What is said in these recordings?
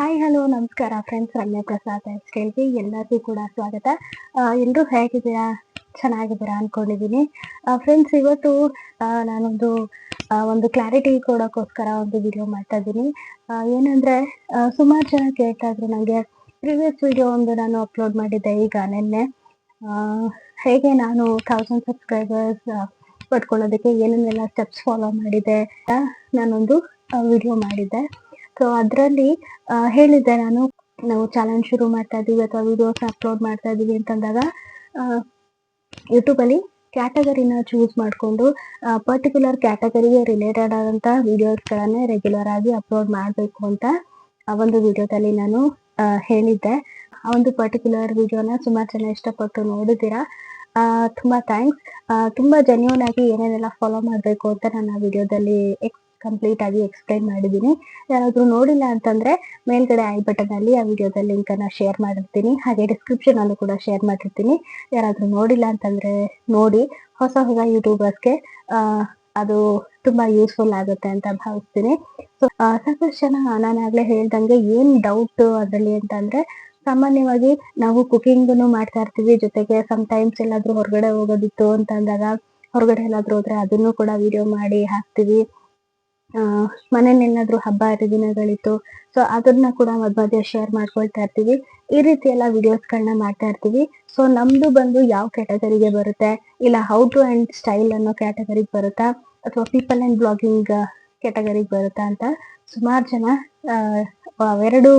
Hi hello ನಮಸ್ಕಾರ friends Ramya Prasad ಸ್ಟೈಲ್ಗೆ ಎಲ್ಲರಿಗೂ ಕೂಡ ಸ್ವಾಗತ. ಎಲ್ಲರೂ ಹೇಗಿದ್ದೀರಾ? ಚೆನ್ನಾಗಿದ್ದೀರಾ ಅನ್ಕೊಂಡಿದ್ದೀನಿ ಫ್ರೆಂಡ್ಸ್ ಇವತ್ತು ನಾನೊಂದು ಒಂದು ಕ್ಲಾರಿಟಿ ಕೊಡೋಕ್ಕೋಸ್ಕರ ಒಂದು ವಿಡಿಯೋ ಮಾಡ್ತಾ ಇದ್ದೀನಿ. ಏನಂದರೆ ಸುಮಾರು ಜನ ಕೇಳ್ತಾ ಇದ್ರು ನನಗೆ ಪ್ರಿವಿಯಸ್ ವಿಡಿಯೋ ಒಂದು ನಾನು ಅಪ್ಲೋಡ್ ಮಾಡಿದ್ದೆ ಈಗ ನಿನ್ನೆ. ಹೇಗೆ ನಾನು ಥೌಸಂಡ್ ಸಬ್ಸ್ಕ್ರೈಬರ್ಸ್ ಪಡ್ಕೊಳ್ಳೋದಕ್ಕೆ ಏನೇನೆಲ್ಲ ಸ್ಟೆಪ್ಸ್ ಫಾಲೋ ಮಾಡಿದೆ ನಾನೊಂದು ವಿಡಿಯೋ ಮಾಡಿದ್ದೆ. ಸೊ ಅದರಲ್ಲಿ ಹೇಳಿದ್ದೆ ನಾನು, ನಾವು ಚಾಲೆಂಜ್ ಶುರು ಮಾಡ್ತಾ ಇದೀವಿ ಅಥವಾ ವಿಡಿಯೋಸ್ ಅಪ್ಲೋಡ್ ಮಾಡ್ತಾ ಇದೀವಿ ಅಂತಂದಾಗ ಯೂಟ್ಯೂಬಲ್ಲಿ ಕ್ಯಾಟಗರಿನ ಚೂಸ್ ಮಾಡಿಕೊಂಡು ಪರ್ಟಿಕ್ಯುಲರ್ ಕ್ಯಾಟಗರಿಗೆ ರಿಲೇಟೆಡ್ ಆದಂಥ ವಿಡಿಯೋಸ್ಗಳನ್ನೇ ರೆಗ್ಯುಲರ್ ಆಗಿ ಅಪ್ಲೋಡ್ ಮಾಡಬೇಕು ಅಂತ ಆ ಒಂದು ವಿಡಿಯೋದಲ್ಲಿ ನಾನು ಹೇಳಿದ್ದೆ. ಆ ಒಂದು ಪರ್ಟಿಕ್ಯುಲರ್ ವಿಡಿಯೋನ ಸುಮಾರು ಜನ ಇಷ್ಟಪಟ್ಟು ನೋಡಿದ್ದೀರಾ? ತುಂಬಾ ಥ್ಯಾಂಕ್ಸ್ ತುಂಬಾ ಜೆನ್ಯೂನ್ ಆಗಿ ಏನೇನೆಲ್ಲ ಫಾಲೋ ಮಾಡಬೇಕು ಅಂತ ನಾನು ಆ ವಿಡಿಯೋದಲ್ಲಿ ಕಂಪ್ಲೀಟ್ ಆಗಿ ಎಕ್ಸ್ಪ್ಲೈನ್ ಮಾಡಿದ್ದೀನಿ. ಯಾರಾದ್ರೂ ನೋಡಿಲ್ಲ ಅಂತಂದ್ರೆ ಮೇಲ್ಗಡೆ ಐ ಅಲ್ಲಿ ಆ ವಿಡಿಯೋದ ಲಿಂಕ್ ಅನ್ನ ಶೇರ್ ಮಾಡಿರ್ತೀನಿ. ಹಾಗೆ ಡಿಸ್ಕ್ರಿಪ್ಷನ್ ಅಲ್ಲೂ ಕೂಡ ಶೇರ್ ಮಾಡಿರ್ತೀನಿ. ಯಾರಾದ್ರೂ ನೋಡಿಲ್ಲ ಅಂತಂದ್ರೆ ನೋಡಿ. ಹೊಸ ಹೊಸ ಯೂಟ್ಯೂಬರ್ಸ್ಗೆ ಅದು ತುಂಬಾ ಯೂಸ್ಫುಲ್ ಆಗುತ್ತೆ ಅಂತ ಭಾವಿಸ್ತೀನಿ. ಸೊ ಸಾಕಷ್ಟು ಜನ ನಾನಾಗ್ಲೇ ಹೇಳ್ದಂಗೆ ಏನ್ ಡೌಟ್ ಅದರಲ್ಲಿ ಅಂತಂದ್ರೆ ಸಾಮಾನ್ಯವಾಗಿ ನಾವು ಕುಕಿಂಗ್ನು ಮಾಡ್ತಾ ಇರ್ತೀವಿ. ಜೊತೆಗೆ ಟೈಮ್ಸ್ ಎಲ್ಲಾದ್ರೂ ಹೊರಗಡೆ ಹೋಗೋದಿತ್ತು ಅಂತ ಅಂದಾಗ ಹೊರಗಡೆ ಎಲ್ಲಾದ್ರೂ ಹೋದ್ರೆ ಅದನ್ನು ಕೂಡ ವಿಡಿಯೋ ಮಾಡಿ ಹಾಕ್ತಿವಿ. ಆ, ಮನೇಲಿ ಏನಾದ್ರು ಹಬ್ಬ ಹರಿದಿನಗಳಿತ್ತು ಸೊ ಅದನ್ನ ಕೂಡ ಮಧ್ಯ ಶೇರ್ ಮಾಡ್ಕೊಳ್ತಾ ಇರ್ತೀವಿ. ಈ ರೀತಿ ಎಲ್ಲ ವಿಡಿಯೋಸ್ಗಳನ್ನ ಮಾಡ್ತಾ ಇರ್ತೀವಿ. ಸೊ ನಮ್ದು ಬಂದು ಯಾವ ಕ್ಯಾಟಗರಿಗೆ ಬರುತ್ತೆ, ಇಲ್ಲ ಹೌ ಟು ಅಂಡ್ ಸ್ಟೈಲ್ ಅನ್ನೋ ಕ್ಯಾಟಗರಿಗೆ ಬರುತ್ತಾ, ಅಥವಾ ಪೀಪಲ್ ಅಂಡ್ ಬ್ಲಾಗಿಂಗ್ ಕ್ಯಾಟಗರಿಗೆ ಬರುತ್ತಾ ಅಂತ ಸುಮಾರು ಜನ ಎರಡು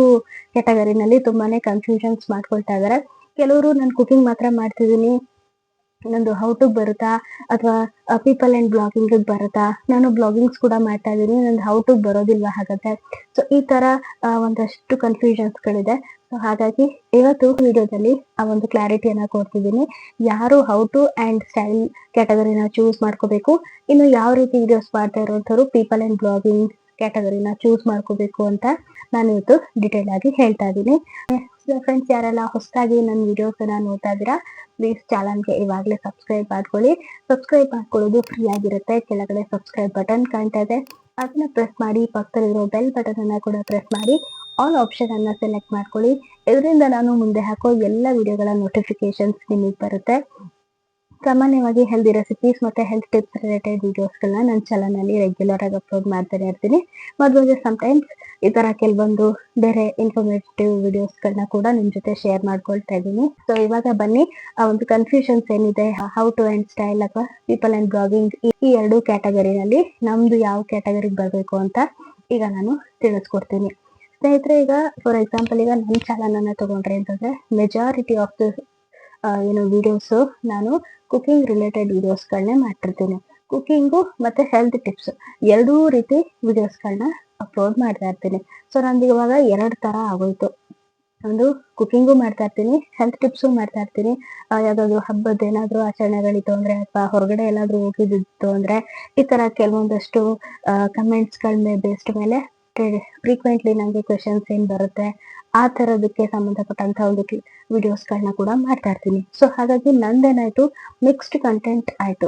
ಕ್ಯಾಟಗರಿನಲ್ಲಿ ತುಂಬಾನೇ ಕನ್ಫ್ಯೂಷನ್ಸ್ ಮಾಡ್ಕೊಳ್ತಾ ಇದಾರೆ. ಕೆಲವರು, ನಾನು ಕುಕಿಂಗ್ ಮಾತ್ರ ಮಾಡ್ತಿದ್ದೀನಿ ನಂದು ಟು ಬರುತ್ತಾ ಅಥವಾ ಪೀಪಲ್ ಅಂಡ್ ಬ್ಲಾಗಿಂಗ್ ಬರುತ್ತಾ? ನಾನು ಬ್ಲಾಗಿಂಗ್ಸ್ ಕೂಡ ಮಾಡ್ತಾ ಇದ್ದೀನಿ ನಂದು ಟು ಬರೋದಿಲ್ವಾ ಹಾಗಾದ್ರೆ ಸೊ ಈ ತರ ಒಂದಷ್ಟು ಕನ್ಫ್ಯೂಷನ್ಸ್ ಗಳಿದೆ. ಸೊ ಹಾಗಾಗಿ ಇವತ್ತು ವಿಡಿಯೋದಲ್ಲಿ ಆ ಒಂದು ಕ್ಲಾರಿಟಿಯನ್ನ ಕೊಡ್ತಿದ್ದೀನಿ. ಯಾರು ಹೌ ಟು ಅಂಡ್ ಸ್ಟೈಲ್ ಕ್ಯಾಟಗರಿನ ಚೂಸ್ ಮಾಡ್ಕೋಬೇಕು, ಇನ್ನು ಯಾವ ರೀತಿ ವಿಡಿಯೋಸ್ ಮಾಡ್ತಾ ಇರೋಂಥವ್ರು ಪೀಪಲ್ ಅಂಡ್ ಬ್ಲಾಗಿಂಗ್ ಕ್ಯಾಟಗರಿನ ಚೂಸ್ ಮಾಡ್ಕೋಬೇಕು ಅಂತ ನಾನು ಇವತ್ತು ಡಿಟೇಲ್ ಆಗಿ ಹೇಳ್ತಾ ಇದ್ದೀನಿ. ಫ್ರೆಂಡ್ಸ್ ಯಾರೆಲ್ಲ ಹೊಸದಾಗಿ ನನ್ನ ವಿಡಿಯೋಸ್ ನೋಡ್ತಾ ಇದ್ದೀರಾ ಪ್ಲೀಸ್ ಚಾನಲ್ಗೆ ಇವಾಗಲೇ ಸಬ್ಸ್ಕ್ರೈಬ್ ಮಾಡ್ಕೊಳ್ಳಿ. ಸಬ್ಸ್ಕ್ರೈಬ್ ಮಾಡ್ಕೊಳ್ಳೋದು ಫ್ರೀ ಆಗಿರುತ್ತೆ. ಕೆಳಗಡೆ ಸಬ್ಸ್ಕ್ರೈಬ್ ಬಟನ್ ಕಾಣ್ತಾ ಇದೆ. ಅದನ್ನ ಪ್ರೆಸ್ ಮಾಡಿ, ಪಕ್ಕದಲ್ಲಿರೋ ಬೆಲ್ ಬಟನ್ ಅನ್ನ ಕೂಡ ಪ್ರೆಸ್ ಮಾಡಿ ಆಲ್ ಆಪ್ಷನ್ ಅನ್ನ ಸೆಲೆಕ್ಟ್ ಮಾಡ್ಕೊಳ್ಳಿ. ಇದರಿಂದ ನಾನು ಮುಂದೆ ಹಾಕೋ ಎಲ್ಲ ವಿಡಿಯೋಗಳ ನೋಟಿಫಿಕೇಶನ್ಸ್ ನಿಮಗೆ ಬರುತ್ತೆ. ಸಾಮಾನ್ಯವಾಗಿ ಹೆಲ್ದಿ ರೆಸಿಪೀಸ್ ಮತ್ತೆ ಹೆಲ್ತ್ ಟಿಪ್ಸ್ ರಿಲೇಟೆಡ್ ವಿಡಿಯೋಸ್ಗಳನ್ನ ನನ್ನ ಚಾನಲ್ ಅಲ್ಲಿ ರೆಗ್ಯುಲರ್ ಆಗಿ ಅಪ್ಲೋಡ್ ಮಾಡ್ತಾನೆ ಇರ್ತೀನಿ. ಮಧ್ಯ ಟೈಮ್ಸ್ ಈ ತರ ಕೆಲವೊಂದು ಬೇರೆ ಇನ್ಫಾರ್ಮೇಟಿವ್ ವಿಡಿಯೋಸ್ಗಳನ್ನ ಕೂಡ ನಿಮ್ ಜೊತೆ ಶೇರ್ ಮಾಡ್ಕೊಳ್ತಾ ಇದ್ದೀನಿ. ಸೊ ಇವಾಗ ಬನ್ನಿ, ಆ ಒಂದು ಕನ್ಫ್ಯೂಷನ್ಸ್ ಏನಿದೆ ಹೌ ಟು ಅಂಡ್ ಸ್ಟೈಲ್ ಅಥವಾ ಪೀಪಲ್ ಅಂಡ್ ಬ್ಲಾಗಿಂಗ್ ಈ ಎರಡು ಕ್ಯಾಟಗರಿನಲ್ಲಿ ನಮ್ದು ಯಾವ ಕ್ಯಾಟಗರಿಗೆ ಬರಬೇಕು ಅಂತ ಈಗ ನಾನು ತಿಳಿಸ್ಕೊಡ್ತೀನಿ. ಸ್ನೇಹಿತರೆ, ಈಗ ಫಾರ್ ಎಕ್ಸಾಂಪಲ್ ಈಗ ನನ್ನ ಚಾನಲ್ ಅನ್ನ ತಗೊಂಡ್ರೆ ಅಂತಂದ್ರೆ ಮೆಜಾರಿಟಿ ಆಫ್ ದ ಏನು ವಿಡಿಯೋಸ್ ನಾನು ಕುಕಿಂಗ್ ರಿಲೇಟೆಡ್ ವಿಡಿಯೋಸ್ಗಳನ್ನೇ ಮಾಡ್ತಿರ್ತೀನಿ. ಕುಕಿಂಗು ಮತ್ತು ಹೆಲ್ತ್ ಟಿಪ್ಸ್ ಎರಡೂ ರೀತಿ ವಿಡಿಯೋಸ್ಗಳನ್ನ ಅಪ್ಲೋಡ್ ಮಾಡ್ತಾ ಇರ್ತೀನಿ. ಸೊ ನಂದು ಇವಾಗ ಎರಡು ಥರ ಆಗೋಯ್ತು. ಒಂದು ಕುಕಿಂಗು ಮಾಡ್ತಾ ಇರ್ತೀನಿ ಹೆಲ್ತ್ ಟಿಪ್ಸು ಮಾಡ್ತಾ ಇರ್ತೀನಿ. ಯಾವುದಾದ್ರು ಹಬ್ಬದ ಏನಾದರೂ ಆಚರಣೆಗಳಿತ್ತು ಅಂದರೆ ಅಥವಾ ಹೊರಗಡೆ ಎಲ್ಲಾದ್ರೂ ಹೋಗಿದ್ದಿತ್ತು ಅಂದರೆ ಈ ಥರ ಕೆಲವೊಂದಷ್ಟು ಕಮೆಂಟ್ಸ್ಗಳ ಮೇಲೆ ಬೇಸ್ಡ್ ಮೇಲೆ ಫ್ರೀಕ್ವೆಂಟ್ಲಿ ನನಗೆ ಕ್ವೆಶನ್ಸ್ ಏನು ಬರುತ್ತೆ ಆ ತರದಕ್ಕೆ ಸಂಬಂಧಪಟ್ಟಂತ ಒಂದು ವಿಡಿಯೋಸ್ಗಳನ್ನ ಕೂಡ ಮಾಡ್ತಾ ಇರ್ತೀನಿ. ಸೊ ಹಾಗಾಗಿ ನಂದೇನಾಯ್ತು? ಮಿಕ್ಸ್ಡ್ ಕಂಟೆಂಟ್ ಆಯ್ತು.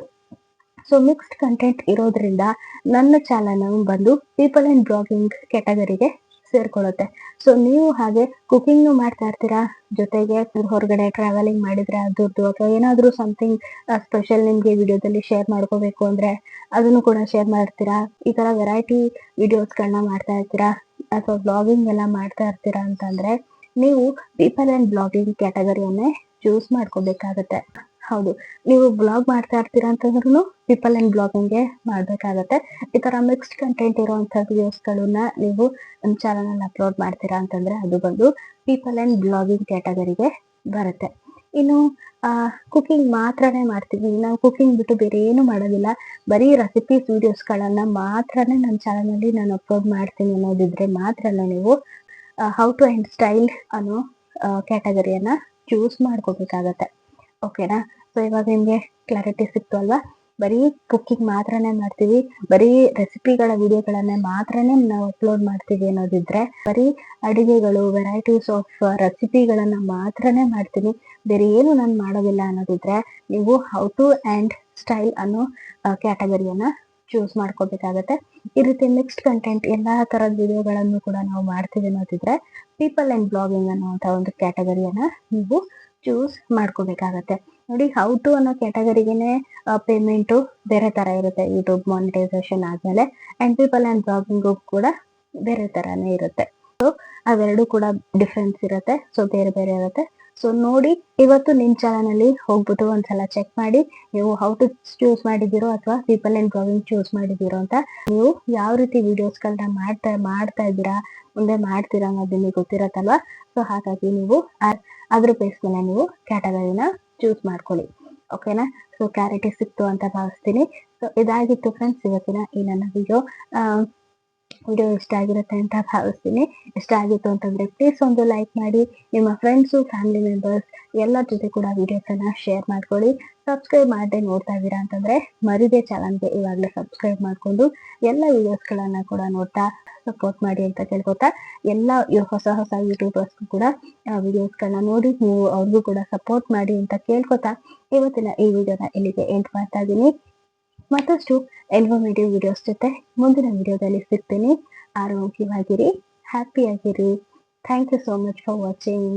ಸೊ ಮಿಕ್ಸ್ಡ್ ಕಂಟೆಂಟ್ ಇರೋದ್ರಿಂದ ನನ್ನ ಚಾನಲ್ ಬಂದು ಪೀಪಲ್ ಅಂಡ್ ಬ್ಲಾಗಿಂಗ್ ಕ್ಯಾಟಗರಿಗೆ ಸೇರ್ಕೊಳ್ಳುತ್ತೆ. ಸೊ ನೀವು ಹಾಗೆ ಕುಕಿಂಗ್ ಮಾಡ್ತಾ ಇರ್ತೀರಾ? ಜೊತೆಗೆ ಹೊರಗಡೆ ಟ್ರಾವೆಲಿಂಗ್ ಮಾಡಿದ್ರೆ ಅದ್ರದ್ದು ಅಥವಾ ಏನಾದ್ರೂ ಸಮಥಿಂಗ್ ಸ್ಪೆಷಲ್ ನಿಮ್ಗೆ ವಿಡಿಯೋದಲ್ಲಿ ಶೇರ್ ಮಾಡ್ಕೋಬೇಕು ಅಂದ್ರೆ ಅದನ್ನು ಕೂಡ ಶೇರ್ ಮಾಡ್ತೀರಾ? ಈ ತರ ವೆರೈಟಿ ವಿಡಿಯೋಸ್ಗಳನ್ನ ಮಾಡ್ತಾ ಇರ್ತೀರಾ? ಅಥವಾ ಬ್ಲಾಗಿಂಗ್ ಎಲ್ಲ ಮಾಡ್ತಾ ಇರ್ತೀರಾ ಅಂತಂದ್ರೆ, ನೀವು ಪೀಪಲ್ ಅಂಡ್ ಬ್ಲಾಗಿಂಗ್ ಕ್ಯಾಟಗರಿಯನ್ನೇ ಚೂಸ್ ಮಾಡ್ಕೋಬೇಕಾಗತ್ತೆ. ಹೌದು. ನೀವು ಬ್ಲಾಗ್ ಮಾಡ್ತಾ ಇರ್ತೀರಾ ಅಂತಂದ್ರೂ ಪೀಪಲ್ ಅಂಡ್ ಬ್ಲಾಗಿಂಗ್ಗೆ ಮಾಡ್ಬೇಕಾಗತ್ತೆ. ಈ ತರ ಮಿಕ್ಸ್ಡ್ ಕಂಟೆಂಟ್ ಇರುವಂಥ ವಿಡಿಯೋಸ್ಗಳನ್ನ ನೀವು ನಮ್ಮ ಚಾನಲಲ್ಲಿ ಅಪ್ಲೋಡ್ ಮಾಡ್ತೀರಾ ಅಂತಂದ್ರೆ ಅದು ಬಂದು ಪೀಪಲ್ ಅಂಡ್ ಬ್ಲಾಗಿಂಗ್ ಕ್ಯಾಟಗರಿಗೆ ಬರುತ್ತೆ. ಇನ್ನು ಕುಕಿಂಗ್ ಮಾತ್ರನೇ ಮಾಡ್ತೀವಿ. ನಾವು ಕುಕಿಂಗ್ ಬಿಟ್ಟು ಬೇರೆ ಏನು ಮಾಡೋದಿಲ್ಲ. ಬರೀ ರೆಸಿಪೀಸ್ ವಿಡಿಯೋಸ್ಗಳನ್ನ ಮಾತ್ರನೇ ನನ್ನ ಚಾನಲ್ ಅಲ್ಲಿ ನಾನು ಅಪ್ಲೋಡ್ ಮಾಡ್ತೀನಿ ಅನ್ನೋದಿದ್ರೆ ಮಾತ್ರನೇ ನೀವು ಹೌ ಟು ಆ್ಯಂಡ್ ಸ್ಟೈಲ್ ಅನ್ನೋ ಕ್ಯಾಟಗರಿಯನ್ನ ಚೂಸ್ ಮಾಡ್ಕೋಬೇಕಾಗತ್ತೆ. ಓಕೆನಾ ಸೊ ಇವಾಗ ನಿಮ್ಗೆ ಕ್ಲಾರಿಟಿ ಸಿಕ್ತು ಅಲ್ವಾ? ಬರೀ ಕುಕ್ಕಿಂಗ್ ಮಾತ್ರನೇ ಮಾಡ್ತೀವಿ, ಬರೀ ರೆಸಿಪಿಗಳ ವಿಡಿಯೋಗಳನ್ನೇ ಮಾತ್ರನೇ ನಾವು ಅಪ್ಲೋಡ್ ಮಾಡ್ತೀವಿ ಅನ್ನೋದಿದ್ರೆ, ಬರೀ ಅಡಿಗೆಗಳು ವೆರೈಟೀಸ್ ಆಫ್ ರೆಸಿಪಿಗಳನ್ನ ಮಾತ್ರನೇ ಮಾಡ್ತೀನಿ. ಬೇರೆ ಏನು ನಾನು ಮಾಡೋದಿಲ್ಲ ಅನ್ನೋದಿದ್ರೆ, ನೀವು ಹೌ ಟು ಅಂಡ್ ಸ್ಟೈಲ್ ಅನ್ನೋ ಕ್ಯಾಟಗರಿಯನ್ನ ಚೂಸ್ ಮಾಡ್ಕೋಬೇಕಾಗತ್ತೆ. ಈ ರೀತಿ ಮಿಕ್ಸ್ಡ್ ಕಂಟೆಂಟ್ ಎಲ್ಲಾ ತರದ ವಿಡಿಯೋಗಳನ್ನು ಕೂಡ ನಾವು ಮಾಡ್ತೀವಿ ಅನ್ನೋದಿದ್ರೆ ಪೀಪಲ್ ಅಂಡ್ ಬ್ಲಾಗಿಂಗ್ ಅನ್ನುವಂತ ಒಂದು ಕ್ಯಾಟಗರಿಯನ್ನ ನೀವು ಚೂಸ್ ಮಾಡ್ಕೋಬೇಕಾಗತ್ತೆ. ನೋಡಿ ಹೌ ಟು ಅನ್ನೋ ಕ್ಯಾಟಗರಿಗೆನೆ ಪೇಮೆಂಟು ಬೇರೆ ತರ ಇರುತ್ತೆ. ಯೂಟ್ಯೂಬ್ ಮಾನಿಟೈಸೇಷನ್ ಆದ್ಮೇಲೆ ಅಂಡ್ ಪೀಪಲ್ ಅಂಡ್ ಬ್ಲಾಗಿಂಗು ಕೂಡ ಬೇರೆ ತರಾನೇ ಇರುತ್ತೆ. ಸೊ ಅವೆರಡು ಕೂಡ ಡಿಫ್ರೆನ್ಸ್ ಇರುತ್ತೆ. ಸೊ ಬೇರೆ ಬೇರೆ ಇರುತ್ತೆ. ಸೊ ನೋಡಿ, ಇವತ್ತು ನಿಮ್ಮ ಚಾನಲ್ ಅಲ್ಲಿ ಹೋಗ್ಬಿಟ್ಟು ಒಂದ್ಸಲ ಚೆಕ್ ಮಾಡಿ, ನೀವು ಹೌ ಟು ಚೂಸ್ ಮಾಡಿದಿರೋ ಅಥವಾ ಪೀಪಲ್ ಆ್ಯಂಡ್ ಬ್ಲಾಗಿಂಗ್ ಚೂಸ್ ಮಾಡಿದಿರೋ ಅಂತ, ನೀವು ಯಾವ ರೀತಿ ವಿಡಿಯೋಸ್ ಗಳನ್ನ ಮಾಡ್ತಾ ಮಾಡ್ತಾ ಇದ್ದೀರಾ, ಮುಂದೆ ಮಾಡ್ತೀರಾ ಅನ್ನೋದು ನಿಮಗೆ ಗೊತ್ತಿರತ್ತಲ್ವಾ? ಸೊ ಹಾಗಾಗಿ ನೀವು ಅದ್ರ ಬೇಸ್ ಮೇಲೆ ನೀವು ಕ್ಯಾಟಗರಿನ ಚೂಸ್ ಮಾಡ್ಕೊಳ್ಳಿ ಓಕೆನಾ ಸೊ ಕ್ಲಾರಿಟಿ ಸಿಕ್ತು ಅಂತ ಭಾವಿಸ್ತೀನಿ. ಸೊ ಇದಾಗಿತ್ತು ಫ್ರೆಂಡ್ಸ್ ಇವತ್ತಿನ ಈ ನನ್ನ ವಿಡಿಯೋ ವಿಡಿಯೋ ಇಷ್ಟ ಆಗಿರುತ್ತೆ ಅಂತ ಭಾವಿಸ್ತೀನಿ. ಇಷ್ಟ ಆಗಿತ್ತು ಅಂತಂದ್ರೆ ಪ್ಲೀಸ್ ಒಂದು ಲೈಕ್ ಮಾಡಿ. ನಿಮ್ಮ ಫ್ರೆಂಡ್ಸು ಫ್ಯಾಮಿಲಿ ಮೆಂಬರ್ಸ್ ಎಲ್ಲರ ಜೊತೆ ಕೂಡ ವಿಡಿಯೋಸನ್ನ ಶೇರ್ ಮಾಡ್ಕೊಳ್ಳಿ. ಸಬ್ಸ್ಕ್ರೈಬ್ ಮಾಡದೆ ನೋಡ್ತಾ ಇದ್ದೀರಾ ಅಂತಂದ್ರೆ ಮರಿದೆ ಚಾನಲ್ಗೆ ಇವಾಗಲೇ ಸಬ್ಸ್ಕ್ರೈಬ್ ಮಾಡ್ಕೊಂಡು ಎಲ್ಲ ವಿಡಿಯೋಸ್ಗಳನ್ನ ಕೂಡ ನೋಡ್ತಾ ಸಪೋರ್ಟ್ ಮಾಡಿ ಅಂತ ಕೇಳ್ಕೊತಾ ಎಲ್ಲ ಹೊಸ ಹೊಸ ಯೂಟ್ಯೂಬರ್ಸ್ ಕೂಡ ವಿಡಿಯೋಸ್ಗಳನ್ನ ನೋಡಿ ನೀವು ಅವ್ರಿಗೂ ಕೂಡ ಸಪೋರ್ಟ್ ಮಾಡಿ ಅಂತ ಕೇಳ್ಕೊತಾ ಇವತ್ತಿನ ಈ ವಿಡಿಯೋನ ಇಲ್ಲಿಗೆ ಎಂಡ್ ಮಾಡ್ತಾ ಇದ್ದೀನಿ. ಮತ್ತಷ್ಟು ಇನ್ಫಾರ್ಮೇಟಿವ್ ವಿಡಿಯೋಸ್ ಜೊತೆ ಮುಂದಿನ ವಿಡಿಯೋದಲ್ಲಿ ಸಿಗ್ತೀನಿ. ಆರೋಗ್ಯವಾಗಿರಿ ಹ್ಯಾಪಿ ಆಗಿರಿ. Thank you so much for watching